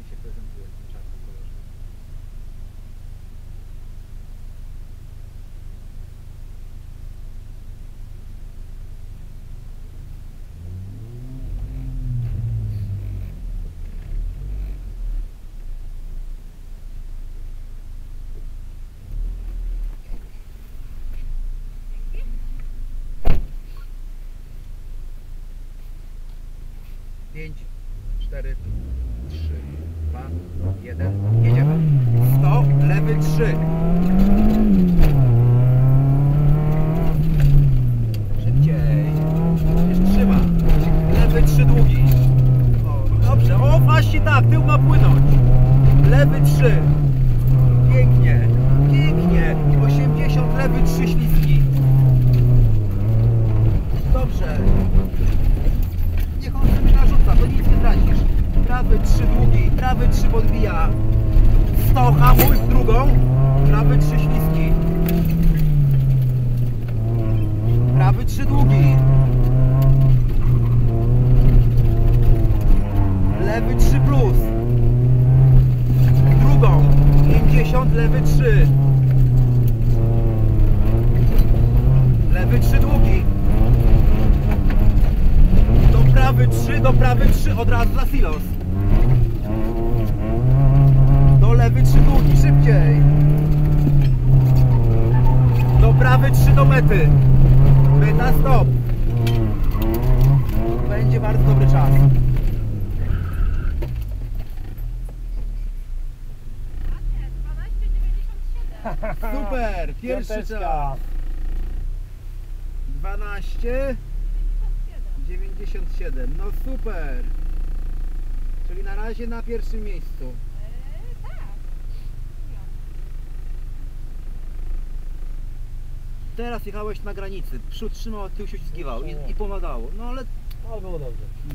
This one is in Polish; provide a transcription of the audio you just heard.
mi się prezentuje w tym czarnym kolorze. Pięć, cztery, trzy. 1. Jedziemy. 100, lewy 3. Szybciej. Jeszcze trzyma. Lewy 3 długi. O, dobrze. O, właśnie tak. Tył ma płynąć. Lewy 3. Pięknie. Pięknie. 80, lewy 3 śliski. Dobrze. Niech on sobie narzuca, to nic nie tracisz. Prawy 3 długi, prawy 3 podbija. 100 hamuj w drugą. Prawy 3 śliski. Prawy 3 długi. Lewy 3 plus. Drugą. 50, lewy 3. Lewy 3 długi. Do prawy 3, do prawy 3, od razu za silos. Do lewy 3 długi, szybciej. Do prawy 3 do mety. Meta stop. Będzie bardzo dobry czas. Super, pierwszy Piąteczka. czas. 12 97. No super. Czyli na razie na pierwszym miejscu. Teraz jechałeś na granicy. Przód trzymał, tył się ślizgiwał i, i pomagało. No ale No było dobrze. no.